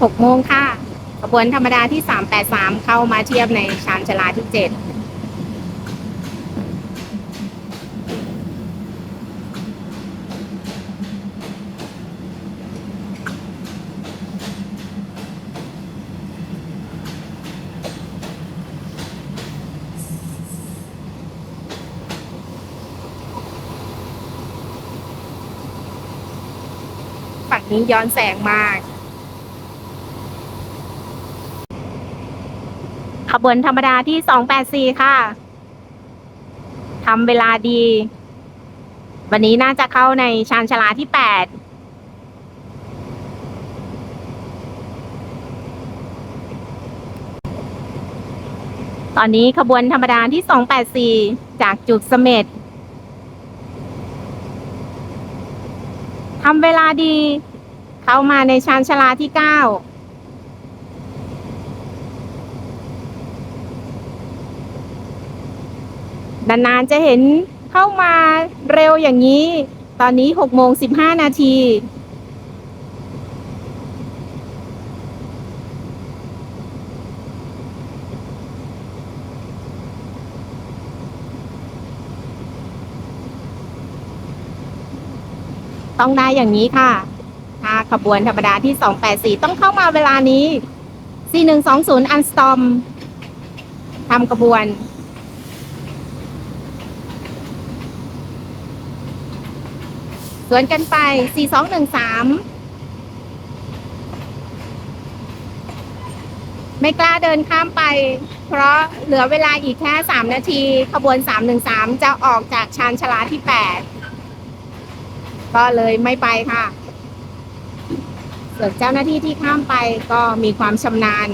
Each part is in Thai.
6 โมงค่ะ ขบวนธรรมดาที่ 383 เข้ามาเทียบในชานชลาที่ 7ฝั่งนี้ย้อนแสงมาก ขบวนธรรมดาที่284ค่ะทำเวลาดี วันนี้น่าจะเข้าในชานชาลาที่8ตอนนี้ขบวนธรรมดาที่284จากจุดเสม็ดทำเวลาดี เข้ามาในชานชาลาที่9 นานๆจะเห็นเข้ามาเร็วอย่างนี้ ตอนนี้6โมง15นาทีต้องได้อย่างนี้ค่ะ ถ้าขบวนธรรมดาที่ 284 ต้องเข้ามาเวลานี้ 4120 อันสตอม ทำขบวน สวนกันไป 4213 ไม่กล้าเดินข้ามไป เพราะเหลือเวลาอีกแค่ 3 นาที ขบวน 313 จะออกจากชานชาลาที่ 8 ก็เลยไม่ไปค่ะส่วนเจ้าหน้าที่ที่ข้ามไปก็มีความชำนาญ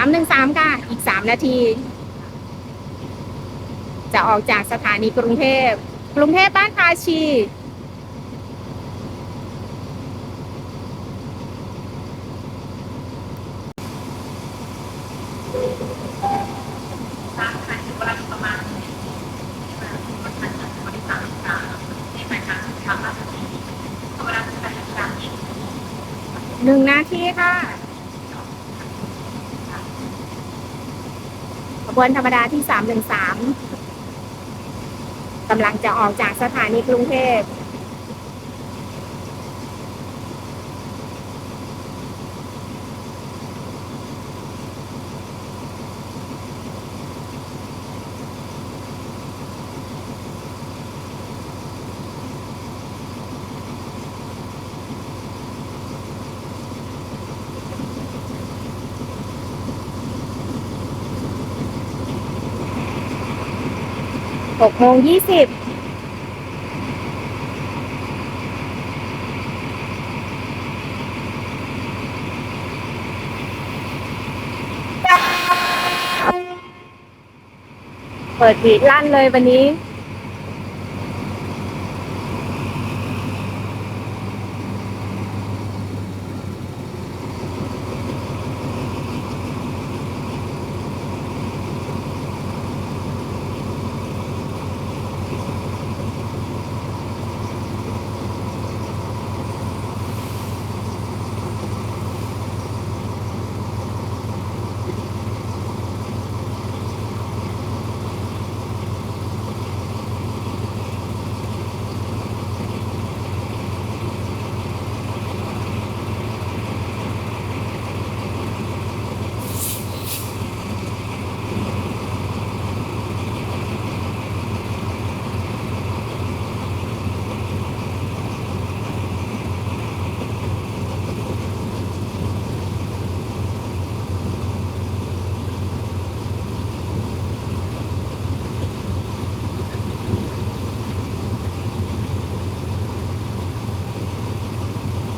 ามหนึ่งสามค่ะ อีกสามนาที จะออกจากสถานีกรุงเทพ กรุงเทพบ้านภาชี หนึ่งนาทีค่ะ ขบ วนธรรมดาที่ 313กำลังจะออกจากสถานีกรุงเทพ หกโมงยี่สิบเปิดบีดลั่นเลยวันนี้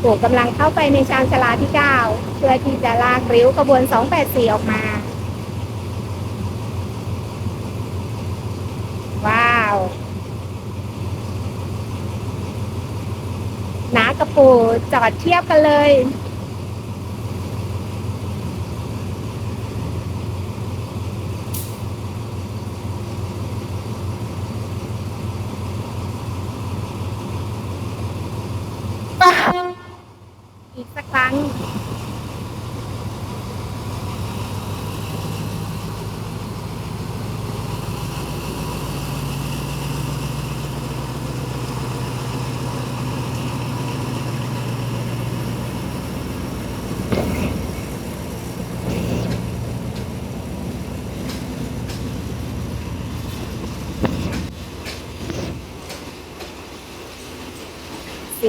โบกกำลังเข้าไปในชานชลาที่ 9 เพื่อที่จะลากริ้วขบวน 284 ออกมา ว้าวนากระปูจอดเทียบกันเลย สักครั้ง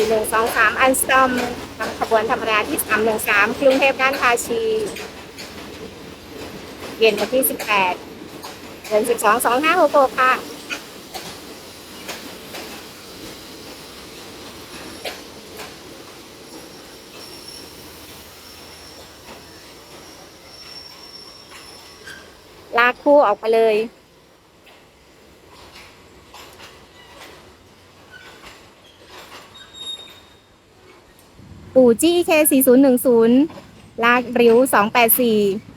่หนึ่งสองสามอันสตอมทางขบวนธรรมดาที่สามหนึ่งสามกรุงเทพการทาชี เย็นวันที่สิบแปดเดือนสิบสองสองห้าหกหกค่ะลากคู่ออกไปเลย ปู่จี้เค4010ลากริ้ว284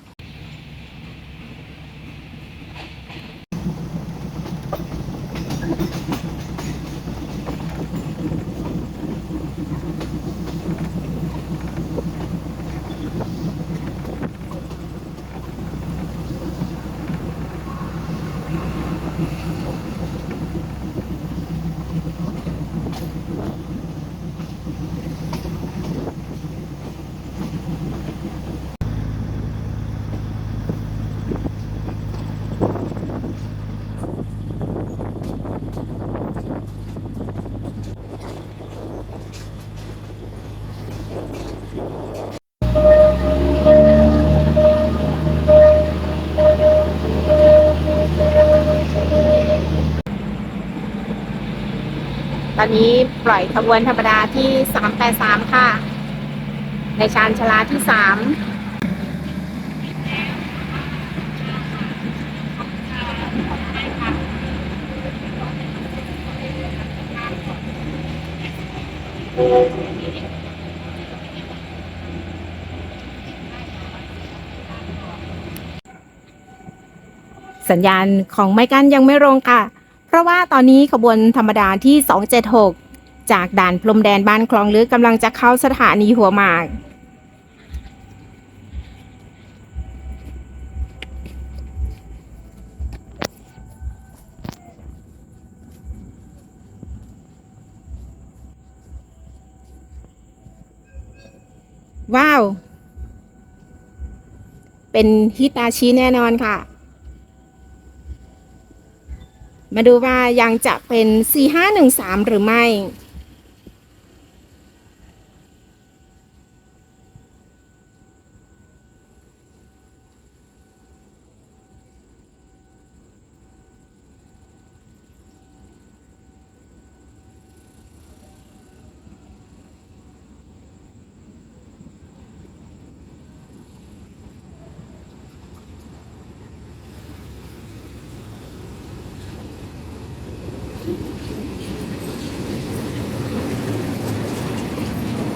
ตอนนี้ปล่อยขบวนธรรมดาที่ 383 ค่ะ ในชานชาลาที่ 3สัญญาณของไม้กั้นยังไม่ลงค่ะ ราะว่าตอนนี้ขบวนธรรมดาที่ 276 จากด่านพรมแดนบ้านคลองลึกกำลังจะเข้าสถานีหัวหมากว้าว เป็นฮิตาชิแน่นอนค่ะ มาดูว่ายังจะเป็น 4513 หรือไม่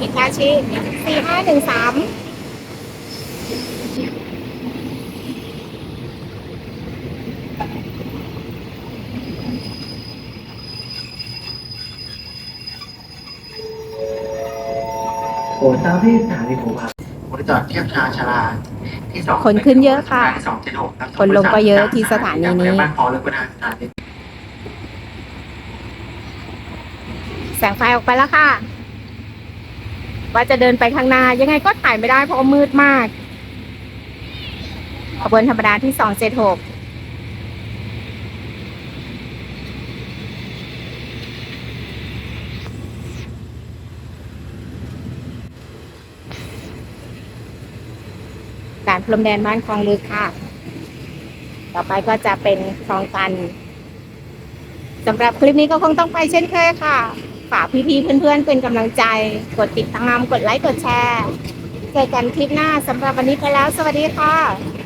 ฮิตาชิ4513โอ้เจ้าที่สถานีผมครับบริจอดเทียบชาชาลาที่สองคนขึ้นเยอะค่ะสองเจ็ดหกรับคนลงก็เยอะที่สถานีนี้ บ้านพอแล้วก็ทางสถานีแสงไฟออกไปแล้วค่ะ ว่าจะเดินไปข้างหน้า ยังไงก็ถ่ายไม่ได้เพราะมืดมาก ขบวนธรรมดาที่276ด่านพรมแดนบ้านคลองลึกค่ะ ต่อไปก็จะเป็นคลองตันสำหรับคลิปนี้ก็คงต้องไปเช่นเคยค่ะ ฝากพี่ๆเพื่อนๆเป็นกำลังใจ กดติดตามกดไลค์กดแชร์ เจอกันคลิปหน้าสำหรับวันนี้ไปแล้ว สวัสดีค่ะ